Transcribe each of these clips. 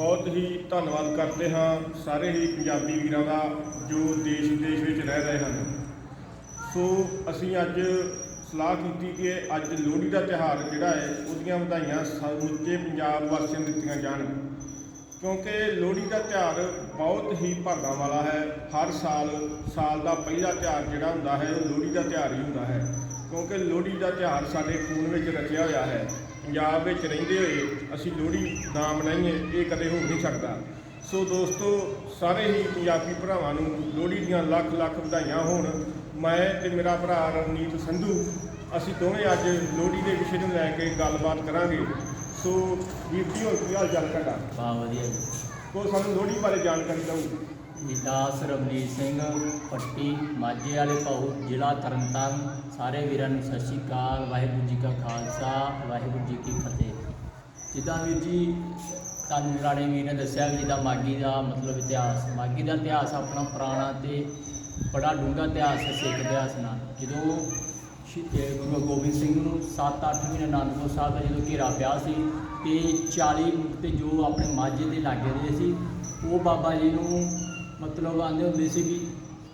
ਬਹੁਤ ਹੀ ਧੰਨਵਾਦ ਕਰਦੇ ਹਾਂ ਸਾਰੇ ਹੀ ਪੰਜਾਬੀ ਵੀਰਾਂ ਦਾ ਜੋ ਦੇਸ਼ ਵਿਦੇਸ਼ ਵਿੱਚ ਰਹਿ ਰਹੇ ਹਨ। ਸੋ ਅਸੀਂ ਅੱਜ ਸਲਾਹ ਕੀਤੀ ਕਿ ਅੱਜ ਲੋਹੜੀ ਦਾ ਤਿਉਹਾਰ ਜਿਹੜਾ ਹੈ, ਉਹਦੀਆਂ ਵਧਾਈਆਂ ਸਮੁੱਚੇ ਪੰਜਾਬ ਵਾਸੀਆਂ ਨੂੰ ਦਿੱਤੀਆਂ ਜਾਣ। ਕਿਉਂਕਿ ਲੋਹੜੀ ਦਾ ਤਿਉਹਾਰ ਬਹੁਤ ਹੀ ਭਾਗਾਂ ਵਾਲਾ ਹੈ। ਹਰ ਸਾਲ ਸਾਲ ਦਾ ਪਹਿਲਾ ਤਿਉਹਾਰ ਜਿਹੜਾ ਹੁੰਦਾ ਹੈ, ਉਹ ਲੋਹੜੀ ਦਾ ਤਿਉਹਾਰ ਹੀ ਹੁੰਦਾ ਹੈ। ਕਿਉਂਕਿ ਲੋਹੜੀ ਦਾ ਤਿਉਹਾਰ ਸਾਡੇ ਖੂਨ ਵਿੱਚ ਰਚਿਆ ਹੋਇਆ ਹੈ। ਪੰਜਾਬ ਵਿੱਚ ਰਹਿੰਦੇ ਹੋਏ ਅਸੀਂ ਲੋਹੜੀ ਨਾ ਮਨਾਈਏ ਇਹ ਕਦੇ ਹੋ ਨਹੀਂ ਸਕਦਾ ਸੋ ਦੋਸਤੋ ਸਾਰੇ ਹੀ ਪੰਜਾਬੀ ਭਰਾਵਾਂ ਨੂੰ ਲੋਹੜੀ ਦੀਆਂ ਲੱਖ ਲੱਖ ਵਧਾਈਆਂ ਹੋਣ। ਮੈਂ ਤੇ ਮੇਰਾ ਭਰਾ ਰਵਨੀਤ ਸੰਧੂ ਅਸੀਂ ਦੋਵੇਂ ਅੱਜ ਲੋਹੜੀ ਦੇ ਵਿਸ਼ੇ ਨੂੰ ਲੈ ਕੇ ਗੱਲਬਾਤ ਕਰਾਂਗੇ। ਸੋ ਵੀਰ ਜੀ ਹੋਰ ਕੀ ਹਾਲ ਚਾਲ ਤੁਹਾਡਾ? ਬਾ ਵਧੀਆ ਜੀ। ਕੋ ਸਾਨੂੰ ਲੋਹੜੀ ਬਾਰੇ ਜਾਣਕਾਰੀ ਦਿਓ। ਵਿਦਾਸ ਰਵਨੀਤ ਸਿੰਘ, ਪੱਟੀ, ਮਾਝੇ ਵਾਲੇ ਪਾਉ ਜ਼ਿਲ੍ਹਾ ਤਰਨਤਾਰਨ। ਸਾਰੇ ਵੀਰਾਂ ਨੂੰ ਸਤਿ ਸ਼੍ਰੀ ਅਕਾਲ। ਵਾਹਿਗੁਰੂ ਜੀ ਕਾ ਖਾਲਸਾ, ਵਾਹਿਗੁਰੂ ਜੀ ਕੀ ਫਤਿਹ। ਜਿੱਦਾਂ ਵੀਰ ਜੀ, ਤੁਹਾਨੂੰ ਰਾਣੇ ਵੀਰ ਨੇ ਦੱਸਿਆ ਵੀ ਜਿੱਦਾਂ ਮਾਗੀ ਦਾ ਮਤਲਬ ਇਤਿਹਾਸ। ਮਾਗੀ ਦਾ ਇਤਿਹਾਸ ਆਪਣਾ ਪੁਰਾਣਾ ਤੇ ਬੜਾ ਡੂੰਘਾ ਇਤਿਹਾਸ ਹੈ, ਸਿੱਖ ਇਤਿਹਾਸ ਨਾਲ। ਜਦੋਂ ਸ਼੍ਰੀ ਗੁਰੂ ਗੋਬਿੰਦ ਸਿੰਘ ਨੂੰ 7-8 ਮਹੀਨੇ ਅਨੰਦਪੁਰ ਸਾਹਿਬ ਦਾ ਜਦੋਂ ਘੇਰਾ ਪਿਆ ਸੀ ਤੇ 40 ਤੇ ਜੋ ਆਪਣੇ ਮਾਝੇ ਦੇ ਲਾਗੇ ਦੇ ਸੀ, ਉਹ ਬਾਬਾ ਜੀ ਨੂੰ ਮਤਲਬ ਆਂਦੇ ਹੁੰਦੇ ਸੀ ਵੀ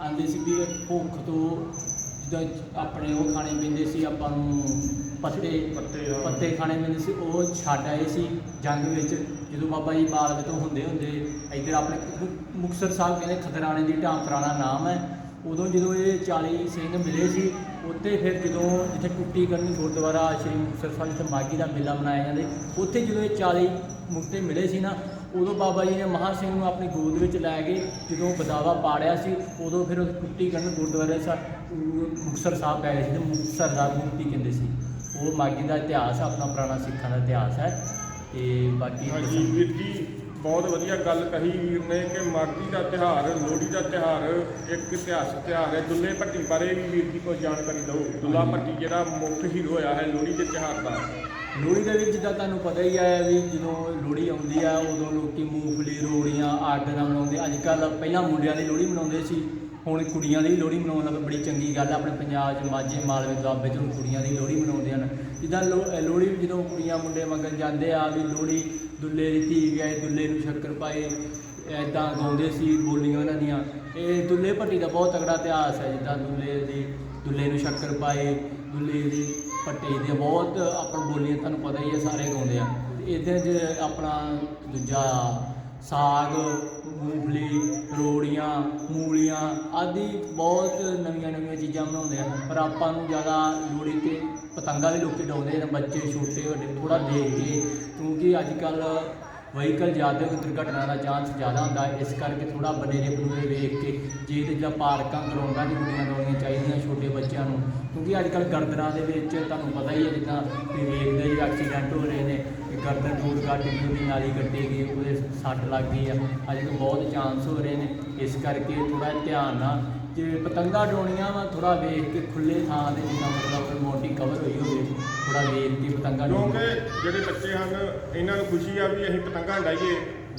ਆਂਦੇ ਸੀ ਵੀ ਭੁੱਖ ਤੋਂ ਜਿੱਦਾਂ ਆਪਣੇ ਉਹ ਖਾਣੇ ਪੈਂਦੇ ਸੀ ਆਪਾਂ ਨੂੰ ਪੱਤੇ ਪੱਤੇ। ਪੱਤੇ ਖਾਣੇ ਪੈਂਦੇ ਸੀ ਉਹ ਛੱਡ ਆਏ ਸੀ ਜੰਗ ਵਿੱਚ ਜਦੋਂ ਬਾਬਾ ਜੀ ਬਾਲਗ ਤੋਂ ਹੁੰਦੇ ਹੁੰਦੇ ਇੱਧਰ ਆਪਣੇ ਮੁ- ਮੁਕਤਸਰ ਸਾਹਿਬ ਕਹਿੰਦੇ ਖਤਰਾਣੇ ਦੀ ਢਾਂਕਰਾਣਾ ਨਾਮ ਹੈ ਉਦੋਂ ਜਦੋਂ ਇਹ 40 ਸਿੰਘ ਮਿਲੇ ਸੀ ਉੱਥੇ ਫਿਰ ਜਦੋਂ ਜਿੱਥੇ ਟੁੱਟੀ ਕਰਨੀ ਗੁਰਦੁਆਰਾ ਸ਼੍ਰੀ ਮੁਕਤਸਰ ਸਾਹਿਬ ਜਿੱਥੇ ਮਾਗੀ ਦਾ ਮੇਲਾ ਮਨਾਇਆ ਜਾਂਦਾ ਉੱਥੇ ਜਦੋਂ ਇਹ 40 ਮੁਕਤੇ ਮਿਲੇ ਸੀ ਨਾ ਉਦੋਂ ਬਾਬਾ ਜੀ ਨੇ ਮਹਾ ਸਿੰਘ ਨੂੰ ਆਪਣੀ ਗੋਦ ਵਿੱਚ ਲੈ ਕੇ ਜਦੋਂ ਬਦਾਵਾ ਪਾੜਿਆ ਸੀ ਉਦੋਂ ਫਿਰ ਉਹ ਟੁੱਟੀ ਕਰਨ ਗੁਰਦੁਆਰੇ ਸਾਹਿਬ ਮੁਕਤਸਰ ਸਾਹਿਬ ਗਏ ਸੀ ਮੁਕਤਸਰ ਦਾ ਮੁਕਤੀ ਕਹਿੰਦੇ ਸੀ। ਉਹ ਮਾਗੀ ਦਾ ਇਤਿਹਾਸ ਆਪਣਾ ਪੁਰਾਣਾ ਸਿੱਖਾਂ ਦਾ ਇਤਿਹਾਸ ਹੈ ਤੇ ਬਾਕੀ ਹਾਂਜੀ ਵੀਰ ਜੀ ਬਹੁਤ ਵਧੀਆ ਗੱਲ ਕਹੀ ਵੀਰ ਨੇ ਕਿ ਮਾਘੀ ਦਾ ਤਿਉਹਾਰ ਲੋਹੜੀ ਦਾ ਤਿਉਹਾਰ ਇੱਕ ਇਤਿਹਾਸਕ ਤਿਉਹਾਰ ਹੈ। ਦੁੱਲੇ ਭੱਟੀ ਬਾਰੇ ਵੀ ਵੀਰ ਜੀ ਕੋਈ ਜਾਣਕਾਰੀ ਦਿਓ। ਦੁੱਲਾ ਭੱਟੀ ਜਿਹੜਾ ਮੁੱਖ ਹੀਰੋ ਹੋਇਆ ਹੈ ਲੋਹੜੀ ਦੇ ਤਿਉਹਾਰ ਦਾ। ਲੋਹੜੀ ਦੇ ਵਿੱਚ ਜਿੱਦਾਂ ਤੁਹਾਨੂੰ ਪਤਾ ਹੀ ਹੈ ਵੀ ਜਦੋਂ ਲੋਹੜੀ ਆਉਂਦੀ ਆ, ਉਦੋਂ ਲੋਕੀ ਮੂੰਗਫਲੀ, ਰੋੜੀਆਂ ਅੱਗ ਨਾਲ ਮਨਾਉਂਦੇ। ਅੱਜ ਕੱਲ ਪਹਿਲਾਂ ਮੁੰਡਿਆਂ ਦੀ ਲੋਹੜੀ ਮਨਾਉਂਦੇ ਸੀ, ਹੁਣ ਕੁੜੀਆਂ ਦੀ ਲੋਹੜੀ ਮਨਾਉਣ ਲੱਗੇ ਬੜੀ ਚੰਗੀ ਗੱਲ ਆ, ਆਪਣੇ ਪੰਜਾਬ 'ਚ ਮਾਝੇ, ਮਾਲਵੇ, ਦੁਆਬੇ 'ਚ ਹੁਣ ਕੁੜੀਆਂ ਦੀ ਲੋਹੜੀ ਮਨਾਉਂਦੇ ਹਨ। ਜਿੱਦਾਂ ਲੋ- ਲੋਹੜੀ ਵੀ ਜਦੋਂ ਕੁੜੀਆਂ ਮੁੰਡੇ ਮੰਗਣ ਜਾਂਦੇ ਆ, ਵੀ ਲੋਹੜੀ ਦੁੱਲੇ ਦੀ ਧੀ ਗਏ, ਦੁੱਲੇ ਨੂੰ ਸ਼ੱਕਰ ਪਾਏ ਐਦਾਂ ਗਾਉਂਦੇ ਸੀ ਬੋਲੀਆਂ ਉਹਨਾਂ ਦੀਆਂ। ਇਹ ਦੁੱਲੇ ਭੱਟੀ ਦਾ ਬਹੁਤ ਤਗੜਾ ਇਤਿਹਾਸ ਹੈ, ਜਿੱਦਾਂ ਦੁੱਲੇ ਦੀ, ਦੁੱਲੇ ਨੂੰ ਸ਼ੱਕਰ ਪਾਏ ਦੁੱਲੇ ਦੀ ਭੱਟੀ ਦੇ, ਬਹੁਤ ਆਪਣ ਬੋਲੀਆਂ ਤੁਹਾਨੂੰ ਪਤਾ ਹੀ ਹੈ, ਸਾਰੇ ਗਾਉਂਦੇ ਆ। ਤੇ ਇਹਦੇ 'ਚ ਆਪਣਾ ਦੂਜਾ ਸਾਗ, ਮੂੰਗਫਲੀ, ਰੋੜੀਆਂ, ਮੂਲੀਆਂ ਆਦਿ ਬਹੁਤ ਨਵੀਆਂ ਨਵੀਆਂ ਚੀਜ਼ਾਂ ਬਣਾਉਂਦੇ ਆ। ਪਰ ਆਪਾਂ ਨੂੰ ਜ਼ਿਆਦਾ ਲੋੜੀ ਤੇ ਪਤੰਗਾਂ ਵੀ ਲੋਕੀ ਡਾਉਂਦੇ ਨੇ ਬੱਚੇ ਛੋਟੇ ਵੱਡੇ ਥੋੜਾ ਦੇਖ ਕੇ, ਕਿਉਂਕਿ ਅੱਜ ਕੱਲ ਵਹੀਕਲ ਜ਼ਿਆਦਾ ਕੋਈ ਦੁਰਘਟਨਾ ਦਾ ਚਾਂਸ ਜ਼ਿਆਦਾ ਹੁੰਦਾ, ਇਸ ਕਰਕੇ ਥੋੜਾ ਬਨੇਰੇ ਬਨੂਰੇ ਵੇਖ ਕੇ, ਜੇ ਤੇ ਜਾਂ ਪਾਰਕਾਂ, ਗਰਾਊਂਡਾਂ 'ਚ ਗੁੱਡੀਆਂ ਲਾਉਣੀਆਂ ਚਾਹੀਦੀਆਂ ਛੋਟੇ ਬੱਚਿਆਂ ਨੂੰ ਕਿਉਂਕਿ ਅੱਜ ਕੱਲ੍ਹ ਗਰਦਨਾਂ ਦੇ ਵਿੱਚ ਤੁਹਾਨੂੰ ਪਤਾ ਹੀ ਹੈ ਜਿੱਦਾਂ ਵੀ ਵੇਖਦੇ ਜੀ ਐਕਸੀਡੈਂਟ ਹੋ ਰਹੇ ਨੇ ਕਿ ਗਰਦਨ ਟੂਟ ਕੱਟ ਗਈ ਉਹਦੀ, ਨਾਲੀ ਕੱਟੀ ਗਈ ਉਹਦੇ ਸੱਟ ਲੱਗ ਗਈ ਆ। ਅੱਜ ਕੱਲ੍ਹ ਬਹੁਤ ਚਾਂਸ ਹੋ ਰਹੇ ਨੇ। ਇਸ ਕਰਕੇ ਥੋੜਾ ਧਿਆਨ ਨਾਲ ਜੇ ਪਤੰਗਾ ਡੋਣੀਆਂ ਵਾ ਥੋੜਾ ਵੇਖ ਕੇ ਖੁੱਲੇ ਥਾਂ ਤੇ ਜਿੱਦਾਂ ਮਤਲਬ ਮੋਟੀ ਕਵਰ ਹੋਈ ਹੋਵੇ ਥੋੜਾ ਵੇਖ ਕੇ ਪਤੰਗਾ ਕਿਉਂਕਿ ਜਿਹੜੇ ਬੱਚੇ ਹਨ, ਇਹਨਾਂ ਨੂੰ ਖੁਸ਼ੀ ਆ ਵੀ ਅਸੀਂ ਪਤੰਗਾਂ ਡਾਈਏ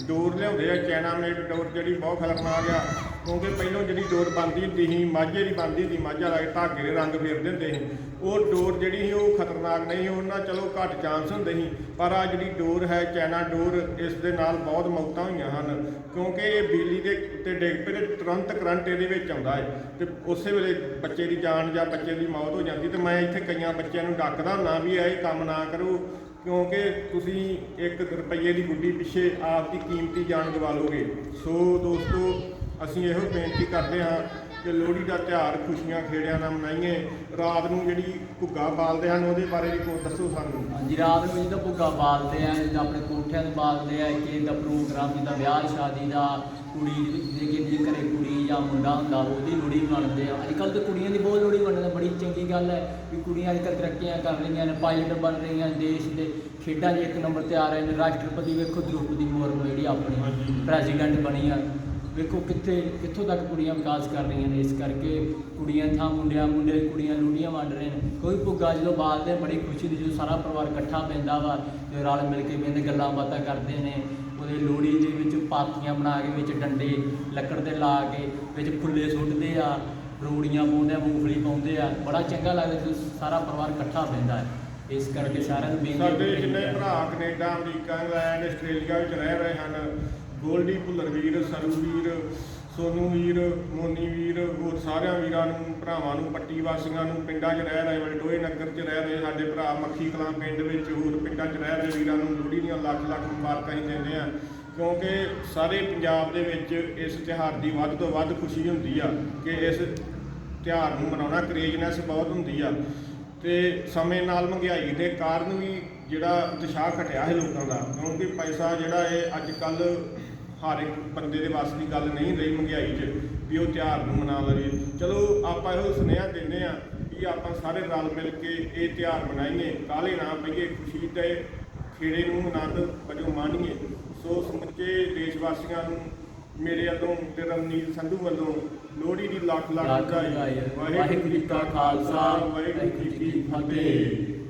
ਡੋਰ ਲਿਆਉਂਦੇ ਆ ਚਾਈਨਾ ਮੇਡ ਡੋਰ ਜਿਹੜੀ ਬਹੁਤ ਖਤਰਨਾਕ ਆ। ਕਿਉਂਕਿ ਪਹਿਲਾਂ ਜਿਹੜੀ ਡੋਰ ਬਣਦੀ ਹੁੰਦੀ ਸੀ, ਮਾਝੇ ਦੀ ਬਣਦੀ ਹੁੰਦੀ ਮਾਝਾ ਲਾ ਕੇ ਧਾਗੇ ਦੇ ਰੰਗ ਫੇਰਦੇ ਹੁੰਦੇ ਸੀ। ਉਹ ਡੋਰ ਜਿਹੜੀ ਸੀ, ਉਹ ਖਤਰਨਾਕ ਨਹੀਂ ਉਹਨਾਂ ਚਲੋ ਘੱਟ ਚਾਂਸ ਹੁੰਦੇ ਸੀ। ਪਰ ਆ ਜਿਹੜੀ ਡੋਰ ਹੈ ਚਾਈਨਾ ਡੋਰ, ਇਸ ਦੇ ਨਾਲ ਬਹੁਤ ਮੌਤਾਂ ਹੋਈਆਂ ਹਨ। ਕਿਉਂਕਿ ਇਹ ਬਿਜਲੀ ਦੇ ਉੱਤੇ ਡਿੱਗ ਪਏ ਤੇ ਤੁਰੰਤ ਕਰੰਟ ਇਹਦੇ ਵਿੱਚ ਆਉਂਦਾ ਹੈ। ਤੇ ਉਸੇ ਵੇਲੇ ਬੱਚੇ ਦੀ ਜਾਨ ਜਾਂ ਬੱਚੇ ਦੀ ਮੌਤ ਹੋ ਜਾਂਦੀ, ਤੇ ਮੈਂ ਇੱਥੇ ਕਈਆਂ ਬੱਚਿਆਂ ਨੂੰ ਡੱਕਦਾ ਹੁੰਦਾ ਵੀ ਇਹ ਕੰਮ ਨਾ ਕਰੋ। ਕਿਉਂਕਿ ਤੁਸੀਂ ਇੱਕ ਰੁਪਈਏ ਦੀ ਗੁੱਡੀ ਪਿੱਛੇ ਆਪ ਦੀ ਕੀਮਤੀ ਜਾਨ ਗਵਾ ਲੋਗੇ। ਸੋ ਦੋਸਤੋ ਅਸੀਂ ਇਹੋ ਬੇਨਤੀ ਕਰਦੇ ਹਾਂ ਕਿ ਲੋਹੜੀ ਦਾ ਤਿਉਹਾਰ ਖੁਸ਼ੀਆਂ ਖੇੜਿਆਂ ਨਾਲ ਮਨਾਈਏ। ਰਾਤ ਨੂੰ ਜਿਹੜੀ ਘੁੱਗਾ ਬਾਲਦੇ ਹਨ ਉਹਦੇ ਬਾਰੇ ਵੀ ਕੋਈ ਦੱਸੋ ਸਾਨੂੰ। ਹਾਂਜੀ ਰਾਤ ਨੂੰ ਜਿੱਦਾਂ ਭੁੱਗਾ ਬਾਲਦੇ ਆ ਜਿੱਦਾਂ ਆਪਣੇ ਕੋਠਿਆਂ ਤੇ ਬਾਲਦੇ ਆ ਕਿ ਦਾ ਪ੍ਰੋਗਰਾਮ ਜਿੱਦਾਂ ਵਿਆਹ ਸ਼ਾਦੀ ਦਾ ਕੁੜੀ ਜਿਹਦੇ ਕਿ ਘਰੇ ਕੁੜੀ ਜਾਂ ਮੁੰਡਾ ਹੁੰਦਾ ਉਹਦੀ ਲੋਹੜੀ ਬਣਾਉਂਦੇ ਆ। ਅੱਜ ਕੱਲ੍ਹ ਤਾਂ ਕੁੜੀਆਂ ਦੀ ਬਹੁਤ ਲੋਹੜੀ ਬਣਦੇ ਬੜੀ ਚੰਗੀ ਗੱਲ ਹੈ ਵੀ ਕੁੜੀਆਂ ਅੱਜ ਕੱਲ੍ਹ ਤਰੱਕੀਆਂ ਕਰ ਰਹੀਆਂ ਨੇ ਪਾਇਲਟ ਬਣ ਰਹੀਆਂ ਦੇਸ਼ ਦੇ। ਖੇਡਾਂ 'ਚ ਇੱਕ ਨੰਬਰ ਤੇ ਆ ਰਹੇ ਨੇ ਰਾਸ਼ਟਰਪਤੀ ਵੇਖੋ ਦ੍ਰੋਪਦੀ ਮੁਰਮੂ ਜਿਹੜੀ ਆਪਣੀ। ਪ੍ਰੈਜ਼ੀਡੈਂਟ ਬਣੀ ਆ। ਵੇਖੋ ਕਿੱਥੇ ਕਿੱਥੋਂ ਤੱਕ ਕੁੜੀਆਂ ਵਿਕਾਸ ਕਰ ਰਹੀਆਂ ਨੇ ਇਸ ਕਰਕੇ ਕੁੜੀਆਂ ਥਾਂ ਮੁੰਡਿਆਂ ਮੁੰਡੇ ਕੁੜੀਆਂ ਲੋਹੜੀਆਂ ਵੰਡ ਰਹੇ ਨੇ। ਕੋਈ ਭੁੱਗਾ ਜਦੋਂ ਬਾਲਦੇ ਬੜੀ ਖੁਸ਼ੀ ਦੀ ਜਦੋਂ ਸਾਰਾ ਪਰਿਵਾਰ ਇਕੱਠਾ ਪੈਂਦਾ ਵਾ ਤੇ ਰਲ ਮਿਲ ਕੇ ਬਹਿੰਦੇ ਗੱਲਾਂ ਬਾਤਾਂ ਕਰਦੇ ਨੇ। ਉਹਦੇ ਲੋਹੜੀ ਦੇ ਵਿੱਚ ਪਾਥੀਆਂ ਬਣਾ ਕੇ ਵਿੱਚ ਡੰਡੇ ਲੱਕੜ ਦੇ ਲਾ ਕੇ ਵਿੱਚ ਫੁੱਲੇ ਸੁੱਟਦੇ ਆ ਰੋੜੀਆਂ ਪਾਉਂਦੇ ਆ ਮੂੰਗਫਲੀ ਪਾਉਂਦੇ ਆ। ਬੜਾ ਚੰਗਾ ਲੱਗਦਾ ਜਦੋਂ ਸਾਰਾ ਪਰਿਵਾਰ ਇਕੱਠਾ ਬਹਿੰਦਾ ਹੈ। ਇਸ ਕਰਕੇ ਸਾਰਿਆਂ ਨੂੰ ਬੇਨਤੀ ਸਾਡੇ ਹੈ ਜਿੰਨੇ ਭਰਾ ਕੈਨੇਡਾ ਅਮਰੀਕਾ ਇੰਗਲੈਂਡ ਆਸਟ੍ਰੇਲੀਆ ਵਿੱਚ ਰਹਿ ਰਹੇ ਹਨ ਗੋਲਡੀ ਭੁੱਲਰ ਵੀਰ ਸਰੂ ਵੀਰ ਸੋਨੂ ਵੀਰ, ਮੋਨੀ ਵੀਰ, ਹੋਰ ਸਾਰਿਆਂ ਵੀਰਾਂ ਨੂੰ, ਭਰਾਵਾਂ ਨੂੰ ਪੱਟੀ ਵਾਸੀਆਂ ਨੂੰ, ਪਿੰਡਾਂ 'ਚ ਰਹਿ ਰਹੇ ਵਲਟੋਏ ਨਗਰ 'ਚ ਰਹਿ ਰਹੇ ਸਾਡੇ ਭਰਾ ਮੱਖੀ ਕਲਾਂ ਪਿੰਡ ਵਿੱਚ, ਹੋਰ ਪਿੰਡਾਂ 'ਚ ਰਹਿ ਰਹੇ ਵੀਰਾਂ ਨੂੰ ਲੋਹੜੀ ਦੀਆਂ ਲੱਖ ਲੱਖ ਮੁਬਾਰਕਾਂ ਹੀ ਦਿੰਦੇ ਆ ਕਿਉਂਕਿ ਸਾਰੇ ਪੰਜਾਬ ਦੇ ਵਿੱਚ ਇਸ ਤਿਉਹਾਰ ਦੀ ਵੱਧ ਤੋਂ ਵੱਧ ਖੁਸ਼ੀ ਹੁੰਦੀ ਆ ਕਿ ਇਸ ਤਿਉਹਾਰ ਨੂੰ ਮਨਾਉਣਾ ਕਰੇਜਨੈਸ ਬਹੁਤ ਹੁੰਦੀ ਆ। ਤੇ ਸਮੇਂ ਨਾਲ ਮਹਿੰਗਾਈ ਦੇ ਕਾਰਨ ਵੀ ਜਿਹੜਾ ਉਤਸ਼ਾਹ ਘਟਿਆ ਹੈ ਲੋਕਾਂ ਦਾ, ਕਿਉਂਕਿ ਪੈਸਾ ਜਿਹੜਾ ਹੈ ਅੱਜ ਕੱਲ ਹਰ ਇੱਕ ਬੰਦੇ ਦੇ ਵੱਸ ਦੀ ਗੱਲ ਨਹੀਂ ਰਹੀ ਮਹਿੰਗਾਈ 'ਚ ਵੀ ਉਹ ਤਿਉਹਾਰ ਨੂੰ ਮਨਾ ਲਵੇ ਚਲੋ ਆਪਾਂ ਇਹੋ ਸੁਨੇਹਾ ਦਿੰਦੇ ਆ ਕਿ ਆਪਾਂ ਸਾਰੇ ਰਲ ਮਿਲ ਕੇ ਇਹ ਤਿਉਹਾਰ ਮਨਾਈਏ ਕਾਲੇ ਨਾ ਪਈਏ ਖੁਸ਼ੀ ਤੇ ਖੇੜੇ ਨੂੰ ਆਨੰਦ ਵਜੋਂ ਮਾਣੀਏ ਸੋ ਸਮੁੱਚੇ ਦੇਸ਼ ਵਾਸੀਆਂ ਨੂੰ ਮੇਰੇ ਵੱਲੋਂ ਤੇ ਰਵਨੀਤ ਸੰਧੂ ਵੱਲੋਂ ਲੋਹੜੀ ਦੀ ਲੱਖ ਲੱਖ ਵਧਾਈ। ਵਾਹਿਗੁਰੂ ਜੀ ਕਾ ਖਾਲਸਾ, ਵਾਹਿਗੁਰੂ ਜੀ ਕੀ ਫਤਿਹ।